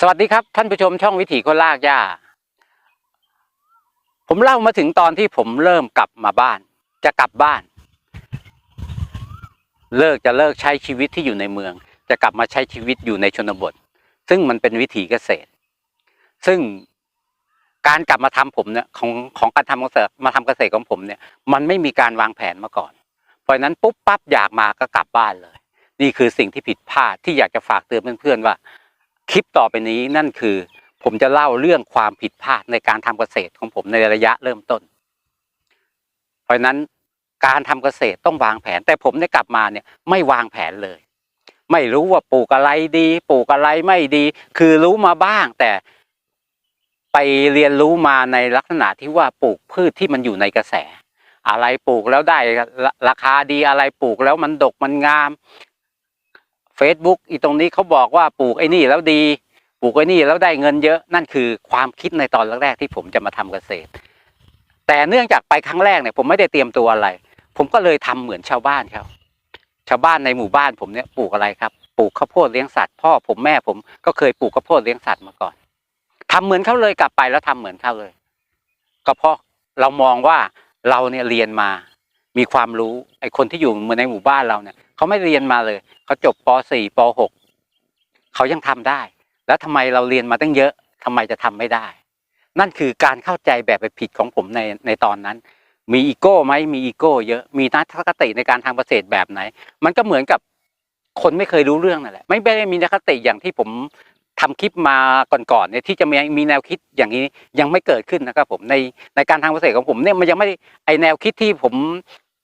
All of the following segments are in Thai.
สวัสดีครับ ท่านผู้ชมช่องวิถีคนลากหญ้า ผมเล่ามาถึงตอนที่ผมเริ่มกลับมาบ้าน จะกลับบ้าน เลิกจะเลิกใช้ชีวิตที่อยู่ในเมือง จะกลับมาใช้ชีวิตอยู่ในชนบท ซึ่งมันเป็นวิถีเกษตร ซึ่งการกลับมาทำผมเนี่ยของของการทำเกษตรมาทำเกษตรของผมเนี่ย มันไม่มีการวางแผนมาก่อน เพราะนั้นปุ๊บปั๊บอยากมาก็กลับบ้านเลย นี่คือสิ่งที่ผิดพลาดที่อยากจะฝากเตือนเพื่อนๆว่า คลิปต่อไปนี้นั่นคือ ผมจะเล่าเรื่องความผิดพลาดในการทำเกษตรของผมในระยะเริ่มต้น เพราะฉะนั้นการทำเกษตรต้องวางแผน แต่ผมได้กลับมาเนี่ยไม่วางแผนเลย ไม่รู้ว่าปลูกอะไรดี ปลูกอะไรไม่ดี คือรู้มาบ้าง แต่ไปเรียนรู้มาในลักษณะที่ว่าปลูกพืชที่มันอยู่ในกระแส อะไรปลูกแล้วได้ราคาดีอะไรปลูกแล้วมันดกมันงาม Facebook อีตรงนี้เขาบอกว่าปลูกไอ้นี่แล้วดีปลูกไอ้นี่แล้วได้เงินเยอะนั่นคือความคิดในตอนแรกๆที่ผมจะมาทำเกษตร แต่เนื่องจากไปครั้งแรกเนี่ยผมไม่ได้เตรียมตัวอะไร ผมก็เลยทำเหมือนชาวบ้านเขาชาวบ้านในหมู่บ้านผมเนี่ยปลูกอะไรครับปลูกข้าวโพดเลี้ยงสัตว์พ่อผมแม่ผมก็เคยปลูกข้าวโพดเลี้ยงสัตว์มาก่อนทำเหมือนเขาเลยกลับไปแล้วทำเหมือนเขาเลย ก็เพราะเรามองว่าเราเนี่ยเรียนมา มีความรู้ไอ้คนที่อยู่ในหมู่บ้านเราเนี่ย เขาไม่เรียนมาเลย เขาจบป .4 ป .6 เขายังทำได้ แล้วทำไมเราเรียนมาตั้งเยอะทำไมจะทำไม่ได้ นั่นคือการเข้าใจแบบผิดของผมในในตอนนั้น มีอีโก้ไหมมีอีโก้เยอะมีนักคติในการทำเกษตรแบบไหน มันก็เหมือนกับคนไม่เคยรู้เรื่องนั่นแหละไม่ได้มีนักคติอย่างที่ผมทำคลิปมาก่อนๆเนี่ยที่จะมีมีแนวคิดอย่างนี้ยังไม่เกิดขึ้นนะครับผมในในการทำเกษตรของผมเนี่ยมันยังไม่ไอแนวคิดที่ผม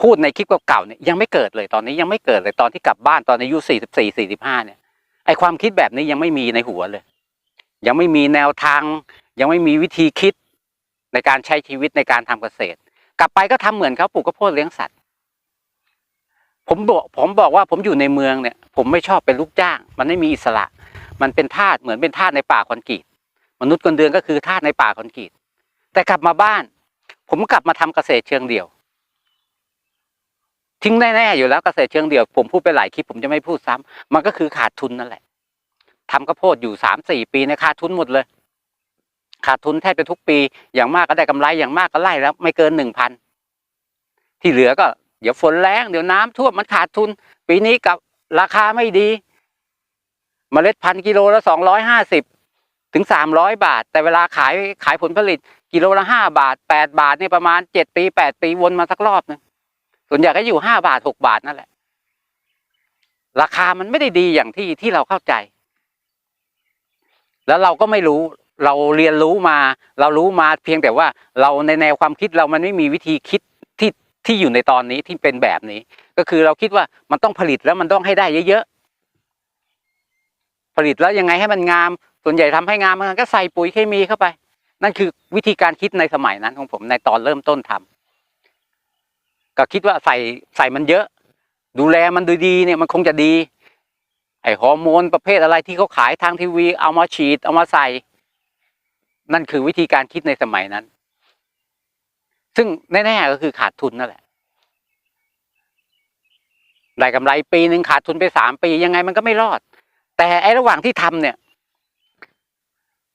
พูดในคลิปเก่าๆเนี่ยยังไม่เกิดเลยตอนนี้ยังไม่เกิดเลยตอนที่กลับบ้านตอนอายุสี่สิบสี่สี่สิบห้าเนี่ยไอความคิดแบบนี้ยังไม่มีในหัวเลย ยังไม่มีแนวทาง ยังไม่มีวิธีคิดในการใช้ชีวิตในการทำเกษตร กลับไปก็ทำเหมือนเขาปลูกข้าวโพดเลี้ยงสัตว์ ผมบอกผมบอกว่าผมอยู่ในเมืองเนี่ย ผมไม่ชอบเป็นลูกจ้าง มันไม่มีอิสระ มันเป็นทาสเหมือนเป็นทาสในป่าคอนกรีตมนุษย์คนเดือนก็คือทาสในป่าคอนกรีตแต่กลับมาบ้าน ผมกลับมาทำเกษตรเชิงเดี่ยว ทิ้งแน่ๆอยู่แล้วเกษตรเชิงเดี่ยวผมพูดไปหลายคลิปผมจะไม่พูดซ้ำมันก็คือขาดทุนนั่นแหละทำข้าวโพดอยู่สามสี่ปีในยขาดทุนหมดเลย ขาดทุนแทบจะทุกปี อย่างมากก็ได้กำไรอย่างมากก็ไล่แล้ว ไม่เกินหนึ่งพันที่เหลือก็ เดี๋ยวฝนแรงเดี๋ยวน้ำท่วมมันขาดทุน ปีนี้กับราคาไม่ดีมเมล็ดพันกิโลละสองร้อยห้าสิบถึงสามร้อยบาท แต่เวลาขายขายผลผลิต กิโลละห้าบาทแปดบาทเนี่ยประมาณเจ็ดปีแปดปีวนมาสักรอบนึง ส่วนใหญ่ก็อยู่ห้าบาทหกบาทนั่นแหละ ราคามันไม่ได้ดีอย่างที่ที่เราเข้าใจ แล้วเราก็ไม่รู้ เราเรียนรู้มา เรารู้มาเพียงแต่ว่าเราในแนวความคิดเรามันไม่มีวิธีคิดที่ที่อยู่ในตอนนี้ที่เป็นแบบนี้ ก็คือเราคิดว่ามันต้องผลิตแล้วมันต้องให้ได้เยอะๆผลิตแล้วยังไงให้มันงาม ส่วนใหญ่ทำให้งามมันก็ใส่ปุ๋ยเคมีเข้าไป นั่นคือวิธีการคิดในสมัยนั้นของผมในตอนเริ่มต้นทำ ก็คิดว่าใส่ใส่มันเยอะ ดูแลมันดูดีเนี่ยมันคงจะดี ไอฮอร์โมนประเภทอะไรที่เขาขายทางทีวี เอามาฉีดเอามาใส่ นั่นคือวิธีการคิดในสมัยนั้น ซึ่งแน่ๆก็คือขาดทุนนั่นแหละได้กำไรปีหนึ่งขาดทุนไปสามปียังไงมันก็ไม่รอด แต่ไอระหว่างที่ทำเนี่ย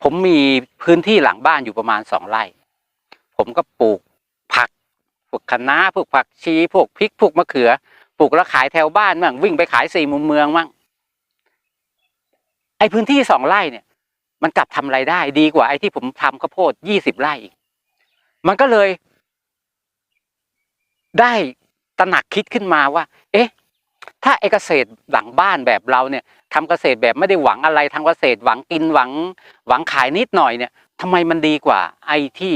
ผมมีพื้นที่หลังบ้านอยู่ประมาณสองไร่ ผมก็ปลูกผัก พวกคะน้าพวกผักชีพวกพริกพวกมะเขือปลูกแล้วขายแถวบ้านมั่งวิ่งไปขายสี่มุมเมืองมั่งไอพื้นที่สองไร่เนี่ย มันกลับทำไรายได้ ดีกว่าไอที่ผมทำข้าวโพดยี่สิบไร่อีก มันก็เลย ได้ตระหนักคิดขึ้นมาว่า เอ๊ะ ถ้าไอเกษตรหลังบ้านแบบเราเนี่ยทำเกษตรแบบไม่ได้หวังอะไรทำเกษตรหวังกินหวัง หวังขายนิดหน่อยเนี่ยทำไมมันดีกว่า ไอที่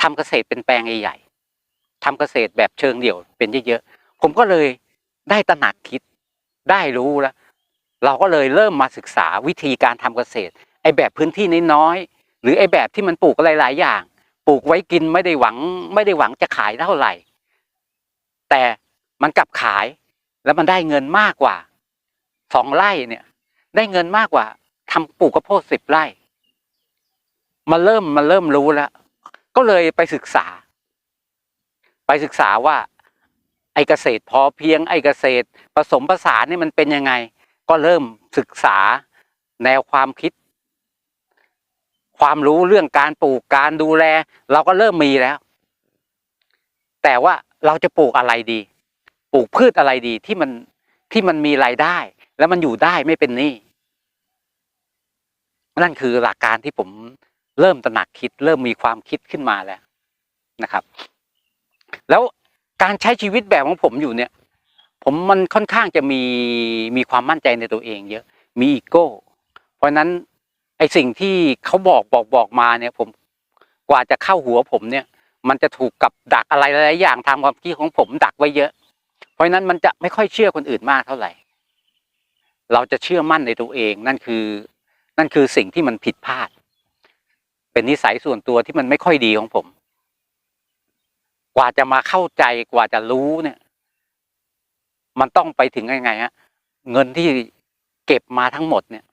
ทำเกษตรเป็นแปลงใหญ่ ทำเกษตรแบบเชิงเดี่ยวเป็นเยอะๆผมก็เลยได้ตระหนักคิดได้รู้แล้ว เราก็เลยเริ่มมาศึกษาวิธีการทำเกษตร ไอแบบพื้นที่น้อยๆหรือไอแบบที่มันปลูกอะไรหลายอย่าง ปลูกไว้กินไม่ได้หวัง ไม่ได้หวังจะขายเท่าไหร่ แต่มันกลับขายแล้วมันได้เงินมากกว่าสองไร่เนี่ย ได้เงินมากกว่าทำปลูกข้าวโพดสิบไร่ มาเริ่มมาเริ่มรู้แล้ว ก็เลยไปศึกษา ไปศึกษาว่าไอเกษตรพอเพียงไอเกษตรผสมผสานนี่มันเป็นยังไง ก็เริ่มศึกษาแนวความคิด ความรู้เรื่องการปลูกการดูแล เราก็เริ่มมีแล้ว แต่ว่าเราจะปลูกอะไรดี ปลูกพืชอะไรดีที่มันที่มันมีรายได้ แล้วมันอยู่ได้ไม่เป็นหนี้นั่นคือหลักการที่ผมเริ่มตระหนักคิด เริ่มมีความคิดขึ้นมาแล้วนะครับ แล้วการใช้ชีวิตแบบของผมอยู่เนี่ย ผมมันค่อนข้างจะมีมีความมั่นใจในตัวเอง เยอะ มีอีโก้ เพราะนั้นไอสิ่งที่เขาบอกบอกบอกมาเนี่ยผมกว่าจะเข้าหัวผมเนี่ย มันจะถูกกับดักอะไรหลายๆอย่างทางความคิดของผมดักไว้เยอะ เพราะนั้นมันจะไม่ค่อยเชื่อคนอื่นมากเท่าไหร่ เราจะเชื่อมั่นในตัวเองนั่นคือ นั่นคือสิ่งที่มันผิดพลาด เป็นนิสัยส่วนตัวที่มันไม่ค่อยดีของผม กว่าจะมาเข้าใจกว่าจะรู้เนี่ย มันต้องไปถึงยังไงฮะเงินที่เก็บมาทั้งหมดเนี่ย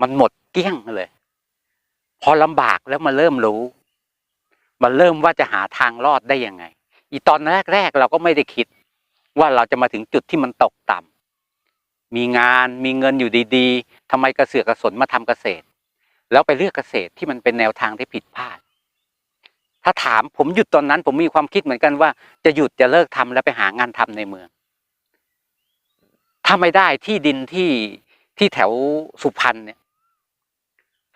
มันหมดเกลี้ยงเลย พอลำบากแล้วมาเริ่มรู้ มันเริ่มว่าจะหาทางรอดได้ยังไง อีตอนแรกๆเราก็ไม่ได้คิด ว่าเราจะมาถึงจุดที่มันตกต่ำมีงานมีเงินอยู่ดี ๆทำไมกระเสือกกระสนมาทำเกษตร แล้วไปเลือกเกษตรที่มันเป็นแนวทางที่ผิดพลาด ถ้าถามผมหยุดตอนนั้น ผมมีความคิดเหมือนกันว่า จะหยุดจะเลิกทำแล้วไปหางานทำในเมือง ถ้าไม่ได้ที่ดินที่ที่แถวสุพรรณเนี่ย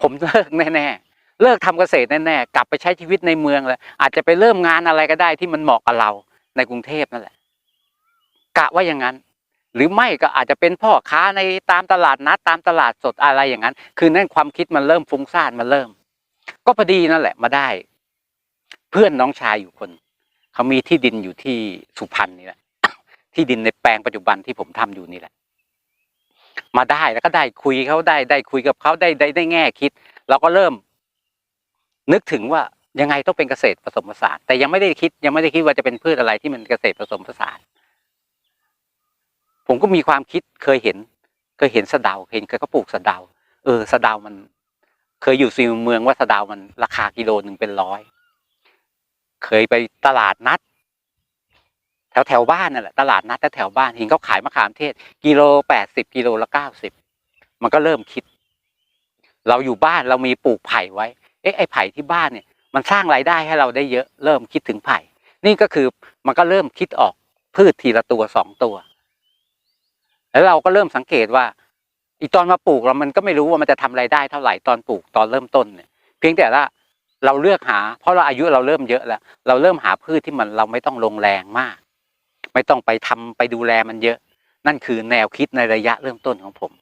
ผมเลิกแน่ๆเลิกทำเกษตรแน่ๆกลับไปใช้ชีวิตในเมืองเลยอาจจะไปเริ่มงานอะไรก็ได้ที่มันเหมาะกับเราในกรุงเทพนั่นแหละกะว่าอย่างนั้น หรือไม่ก็อาจจะเป็นพ่อค้าในตามตลาดนัดตามตลาดสดอะไรอย่างนั้น คือนั่นความคิดมันเริ่มฟุ้งซ่านมันเริ่ม ก็พอดีนั่นแหละมาได้ เพื่อนน้องชายอยู่คนเขามีที่ดินอยู่ที่สุพรรณนี่แหละที่ดินในแปลงปัจจุบันที่ผมทำอยู่นี่แหละ มาได้แล้วก็ได้คุยเขาได้ได้คุยกับเขาได้ได้ได้แง่คิด เราก็เริ่ม นึกถึงว่ายังไงต้องเป็นเกษตรผสมผสานแต่ยังไม่ได้คิด ยังไม่ได้คิดว่าจะเป็นพืชอะไรที่มันเกษตรผสมผสานผมก็มีความคิดเคยเห็น เคยเห็นสะเดาเห็นเคยเขาปลูกสะเดา เออสะเดามัน เคยอยู่ซีเมืองว่าสะเดามันราคากิโลหนึ่งเป็นร้อย เคยไปตลาดนัด แถวแถวบ้านนั่นแหละตลาดนัดแถวแถวบ้านเห็นเขาขายมะขามเทศ กิโลแปดสิบกิโลละเก้าสิบมันก็เริ่มคิด เราอยู่บ้านเรามีปลูกไผ่ไว้ เอ๊ะไอ้ไผ่ที่บ้านเนี่ย มันสร้างรายได้ให้เราได้เยอะ เริ่มคิดถึงไผ่ นี่ก็คือมันก็เริ่มคิดออกพืชทีละตัวสองตัว แล้วเราก็เริ่มสังเกตว่า อีตอนมาปลูกเรามันก็ไม่รู้ว่ามันจะทำรายได้เท่าไหร่ตอนปลูกตอนเริ่มต้นเนี่ย เพียงแต่ว่า เราเลือกหา เพราะเราอายุเราเริ่มเยอะแล้ว เราเริ่มหาพืชที่มันเราไม่ต้องลงแรงมาก ไม่ต้องไปทำไปดูแลมันเยอะ นั่นคือแนวคิดในระยะเริ่มต้นของผม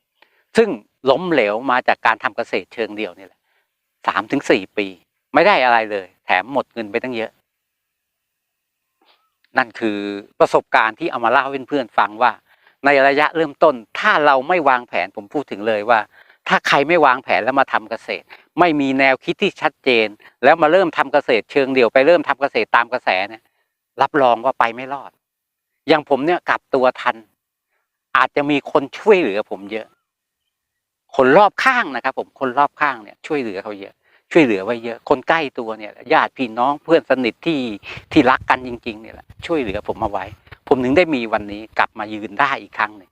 ซึ่งล้มเหลวมาจากการทำเกษตรเชิงเดียวนี่แหละสามถึงสี่ปี ไม่ได้อะไรเลย แถมหมดเงินไปตั้งเยอะ นั่นคือประสบการณ์ที่เอามาเล่าให้เพื่อนๆฟังว่า ในระยะเริ่มต้น ถ้าเราไม่วางแผนผมพูดถึงเลยว่า ถ้าใครไม่วางแผนแล้วมาทำเกษตร ไม่มีแนวคิดที่ชัดเจน แล้วมาเริ่มทำเกษตรเชิงเดี่ยวไปเริ่มทำเกษตรตามกระแสเนี่ยรับรองว่าไปไม่รอด อย่างผมเนี่ยกลับตัวทัน อาจจะมีคนช่วยเหลือผมเยอะ คนรอบข้างนะครับ ผมคนรอบข้างเนี่ย ช่วยเหลือเขาเยอะ ช่วยเหลือไว้เยอะ คนใกล้ตัวเนี่ยญาติพี่น้องเพื่อนสนิทที่ที่รักกันจริง ๆ เนี่ยแหละช่วยเหลือผมมาไว้ ผมถึงได้มีวันนี้กลับมายืนได้อีกครั้งหนึ่ง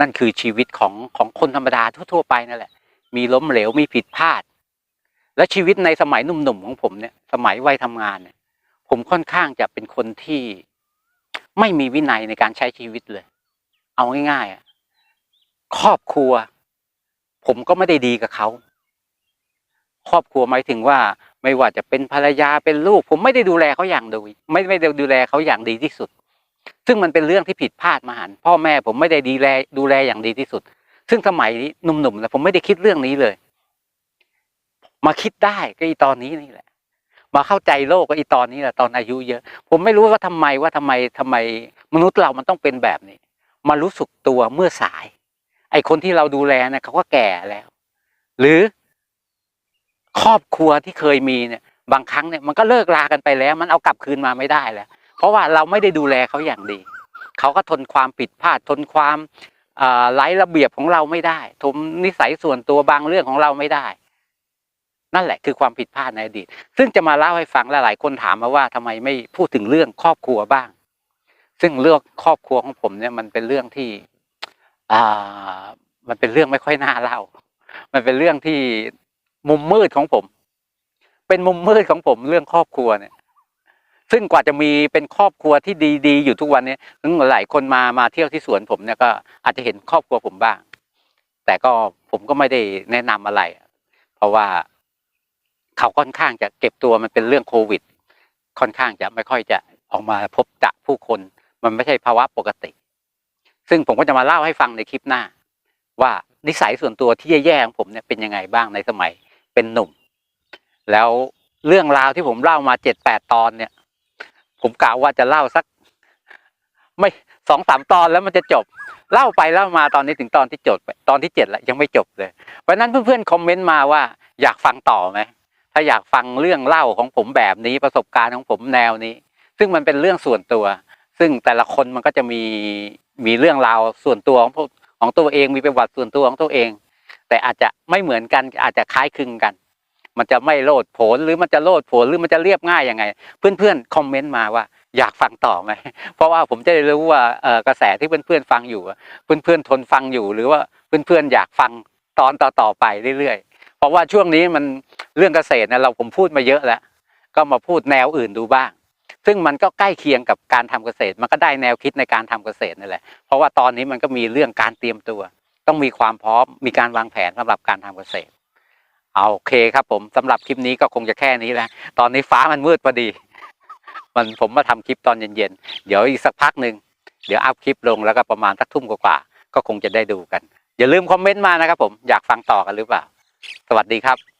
นั่นคือชีวิตของของคนธรรมดาทั่วๆไปนั่นแหละ มีล้มเหลวมีผิดพลาด และชีวิตในสมัยหนุ่มๆของผมเนี่ย สมัยวัยทำงานเนี่ย ผมค่อนข้างจะเป็นคนที่ไม่มีวินัยในการใช้ชีวิตเลย เอาง่ายๆอะครอบครัว ผมก็ไม่ได้ดีกับเขาครอบครัวหมายถึงว่าไม่ว่าจะเป็นภรรยาเป็นลูก ผมไม่ได้ดูแลเขาอย่างดีไม่ไม่ได้ดูแลเขาอย่างดีที่สุด ซึ่งมันเป็นเรื่องที่ผิดพลาดมาหันพ่อแม่ผมไม่ได้ดูแลดูแลอย่างดีที่สุด ซึ่งสมัยนี้หนุ่มๆนะผมไม่ได้คิดเรื่องนี้เลย มาคิดได้ก็อีตอนนี้นี่แหละ มาเข้าใจโลกก็อีตอนนี้แหละตอนอายุเยอะ ผมไม่รู้ว่าทำไมว่าทำไมทำไมมนุษย์เรามันต้องเป็นแบบนี้ มารู้สึกตัวเมื่อสาย ไอคนที่เราดูแลเนี่ยเขาก็แก่แล้ว หรือครอบครัวที่เคยมีเนี่ย บางครั้งเนี่ยมันก็เลิกลากันไปแล้ว มันเอากลับคืนมาไม่ได้แล้ว เพราะว่าเราไม่ได้ดูแลเขาอย่างดี เขาก็ทนความผิดพลาดทนความไร้ระเบียบของเราไม่ได้ทนนิสัยส่วนตัวบางเรื่องของเราไม่ได้ นั่นแหละคือความผิดพลาดในอดีต ซึ่งจะมาเล่าให้ฟังลหลายคนถามมาว่าทำไมไม่พูดถึงเรื่องครอบครัวบ้าง ซึ่งเรื่องครอบครัวของผมเนี่ยมันเป็นเรื่องที่อ่ามันเป็นเรื่องไม่ค่อยน่าเล่า มันเป็นเรื่องที่มุมมืดของผม เป็นมุมมืดของผมเรื่องครอบครัวเนี่ย ซึ่งกว่าจะมีเป็นครอบครัวที่ดีๆ อยู่ทุกวันนี้ถึงหลายคนมามาเที่ยวที่สวนผมเนี่ยก็อาจจะเห็นครอบครัวผมบ้าง แต่ก็ผมก็ไม่ได้แนะนำอะไร เพราะว่าเขาค่อนข้างจะเก็บตัวมันเป็นเรื่องโควิด ค่อนข้างจะไม่ค่อยจะออกมาพบจะผู้คน มันไม่ใช่ภาวะปกติ ซึ่งผมก็จะมาเล่าให้ฟังในคลิปหน้า ว่านิสัยส่วนตัวที่แย่ๆของผมเนี่ยเป็นยังไงบ้างในสมัยเป็นหนุ่ม แล้วเรื่องราวที่ผมเล่ามาเจ็ดแปดตอนเนี่ย ผมกะว่าจะเล่าสัก ไม่สองสามตอนแล้วมันจะจบ เล่าไปเล่ามาตอนนี้ถึงตอนที่จบตอนที่เจ็ดแล้วยังไม่จบเลย เพราะนั้นเพื่อนๆคอมเมนต์มาว่า อยากฟังต่อไหมถ้าอยากฟังเรื่องเล่าของผมแบบนี้ประสบการณ์ของผมแนวนี้ ซึ่งมันเป็นเรื่องส่วนตัว ซึ่งแต่ละคนมันก็จะมีมีเรื่องราวส่วนตัวของของตัวเองมีประวัติส่วนตัวของตัวเอง แต่อาจจะไม่เหมือนกันอาจจะคล้ายคลึงกัน มันจะไม่โลดโผนหรือมันจะโลดโผนหรือมันจะเรียบง่ายยังไง เพื่อนๆคอมเมนต์มาว่าอยากฟังต่อไหมเพราะว่าผมจะได้รู้ว่ากระแสที่เพื่อนๆฟังอยู่อะเพื่อนๆทนฟังอยู่หรือว่าเพื่อนๆอยากฟังตอนต่อๆไปเรื่อยๆ เพราะว่าช่วงนี้มันเรื่องเกษตรเนี่ยเราผมพูดมาเยอะแล้ว ก็มาพูดแนวอื่นดูบ้าง ซึ่งมันก็ใกล้เคียงกับการทำเกษตร มันก็ได้แนวคิดในการทำเกษตรนั่นแหละ เพราะว่าตอนนี้มันก็มีเรื่องการเตรียมตัว ต้องมีความพร้อมมีการวางแผนสำหรับการทำเกษตร เอาโอเคครับผมสำหรับคลิปนี้ก็คงจะแค่นี้แหละตอนนี้ฟ้ามันมืดพอดี มันผมมาทำคลิปตอนเย็นๆ เดี๋ยวอีกสักพักหนึ่งเดี๋ยวอัพคลิปลงแล้วก็ประมาณสักทุ่มกว่าๆก็คงจะได้ดูกัน อย่าลืมคอมเมนต์มานะครับผมอยากฟังต่อกันหรือเปล่า สวัสดีครับ